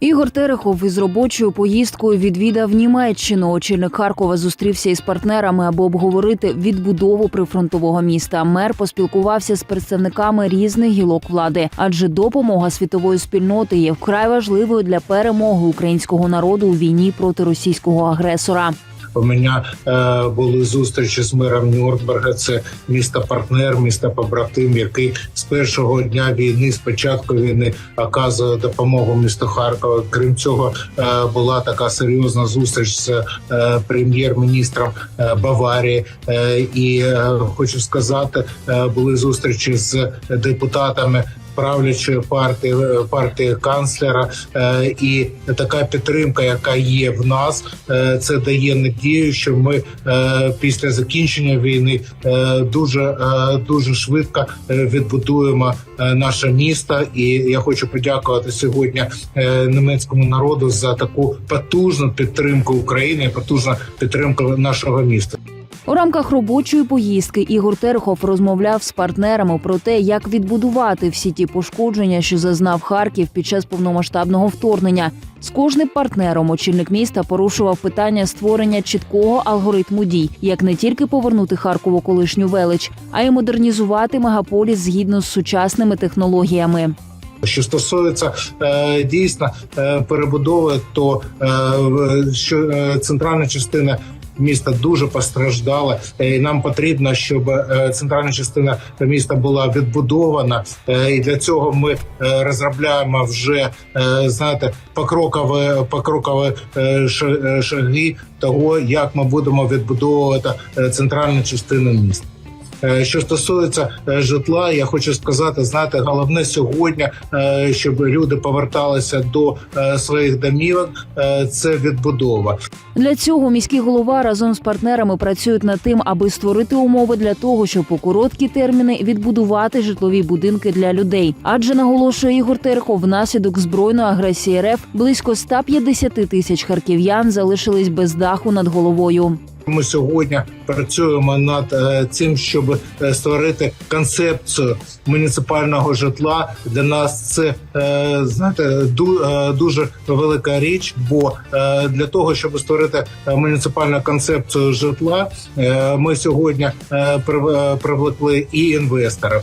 Ігор Терехов із робочою поїздкою відвідав Німеччину. Очільник Харкова зустрівся із партнерами, аби обговорити відбудову прифронтового міста. Мер поспілкувався з представниками різних гілок влади, адже допомога світової спільноти є вкрай важливою для перемоги українського народу у війні проти російського агресора. У мене е, були зустрічі з мером Нюрнберга. Це місто партнер, місто побратим, який з першого дня війни, з початку війни, оказує допомогу місту Харкова. Крім цього, е, була така серйозна зустріч з е, прем'єр-міністром е, Баварії. Е, і е, хочу сказати, е, були зустрічі з депутатами правлячої партії е, партії канцлера, е, і така підтримка, яка є в нас, е, це дає надію, що ми після закінчення війни дуже дуже швидко відбудуємо наше місто. І я хочу подякувати сьогодні німецькому народу за таку потужну підтримку України, потужну підтримку нашого міста. У рамках робочої поїздки Ігор Терехов розмовляв з партнерами про те, як відбудувати всі ті пошкодження, що зазнав Харків під час повномасштабного вторгнення. З кожним партнером очільник міста порушував питання створення чіткого алгоритму дій, як не тільки повернути Харкову колишню велич, а й модернізувати мегаполіс згідно з сучасними технологіями. Що стосується е, дійсно е, перебудови, то е, що центральна частина. Міста дуже постраждала, е, і нам потрібно, щоб е, центральна частина міста була відбудована. Е, І для цього ми розробляємо вже знаєте покрокові, покрокові шаги того, як ми будемо відбудовувати центральну частину міста. Е, Що стосується е, житла, я хочу сказати, знаєте, головне сьогодні, е, щоб люди поверталися до своїх домівок. Це відбудова. Для цього міський голова разом з партнерами працюють над тим, аби створити умови для того, щоб у короткі терміни відбудувати житлові будинки для людей. Адже наголошує Ігор Терехов, внаслідок збройної агресії РФ близько 150 тисяч харків'ян залишились без даху над головою. Ми сьогодні працюємо над е, цим, щоб е, створити концепцію муніципального житла. Для нас це е, знаєте ду- дуже велика річ. Бо для того, щоб створити муніципальну концепцію житла, ми сьогодні прив- привлекли і інвесторів,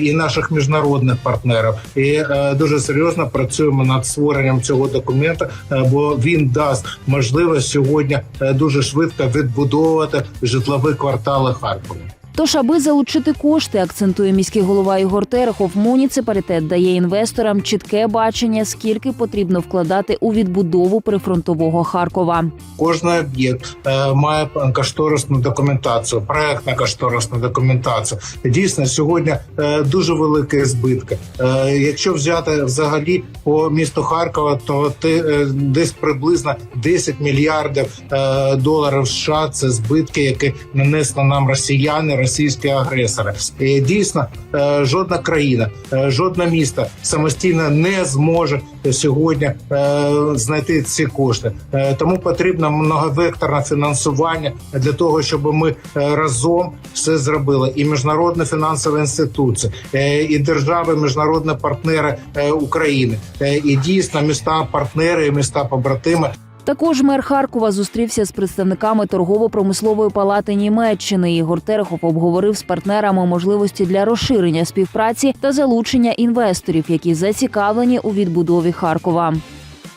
і наших міжнародних партнерів, і дуже серйозно працюємо над створенням цього документа, бо він дасть можливість сьогодні дуже швидко відбудовувати житлові квартали Харкова. Тож, аби залучити кошти, акцентує міський голова Ігор Терехов, муніципалітет дає інвесторам чітке бачення, скільки потрібно вкладати у відбудову прифронтового Харкова. Кожний об'єкт е, має кошторисну документацію, проектна кошторисну документацію. Дійсно, сьогодні е, дуже великі збитки. Е, якщо взяти взагалі по місту Харкова, то ти десь приблизно 10 мільярдів доларів США це збитки, які нанесли нам росіяни, російські агресори. І дійсно, е, жодна країна, е, жодне місто самостійно не зможе сьогодні е, знайти ці кошти. Тому потрібно многовекторне фінансування для того, щоб ми разом все зробили. І міжнародні фінансові інституції, і держави, міжнародні партнери України, і дійсно міста партнери, і міста побратими. Також мер Харкова зустрівся з представниками торгово-промислової палати Німеччини. Ігор Терехов обговорив з партнерами можливості для розширення співпраці та залучення інвесторів, які зацікавлені у відбудові Харкова.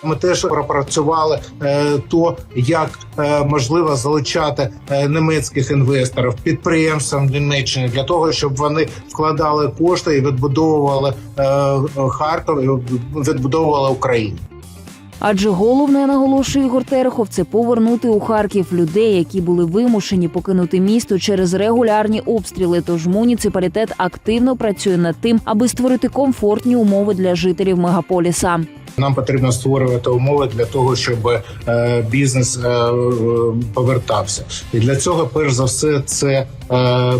Ми теж пропрацювали е, то, як е, можливо залучати е, німецьких інвесторів підприємствам Німеччини для того, щоб вони вкладали кошти і відбудовували Харків, і відбудовували Україну. Адже головне наголошує Ігор Терехов, це повернути у Харків людей, які були вимушені покинути місто через регулярні обстріли. Тож муніципалітет активно працює над тим, аби створити комфортні умови для жителів мегаполіса. Нам потрібно створювати умови для того, щоб е, бізнес е, е, повертався, і для цього, перш за все, це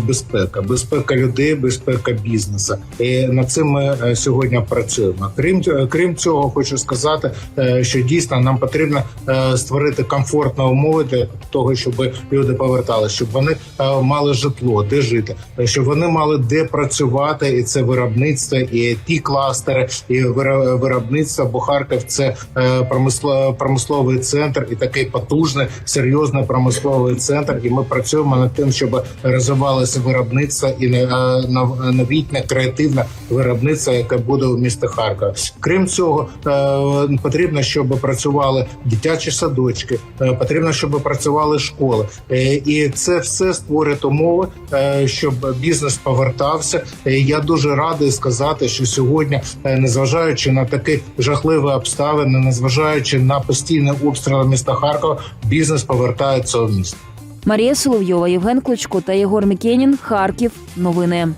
безпека, безпека людей, безпека бізнесу. І над цим ми сьогодні працюємо. Крім крім цього, хочу сказати, е, що дійсно нам потрібно е, створити комфортні умови для того, щоб люди поверталися, щоб вони е, мали житло, де жити, щоб вони мали де працювати, і це виробництво, і ті кластери, і виро- виробництво. Бо Харків це е, промисло- промисловий центр і такий потужний, серйозний промисловий центр. І ми працюємо над тим, щоб розвивалося виробництво і е, нов- новітнє креативне виробництво, яке буде у місті Харкова. Крім цього, потрібно, щоб працювали дитячі садочки, е, потрібно, щоб працювали школи, Е, і це все створить умови, е, щоб бізнес повертався. Я дуже радий сказати, що сьогодні, незважаючи на такі жахливі обставини, незважаючи на постійні обстріли міста Харкова, бізнес повертається у місто. Марія Соловйова, Євген Клочко та Єгор Мікенін. Харків. Новини.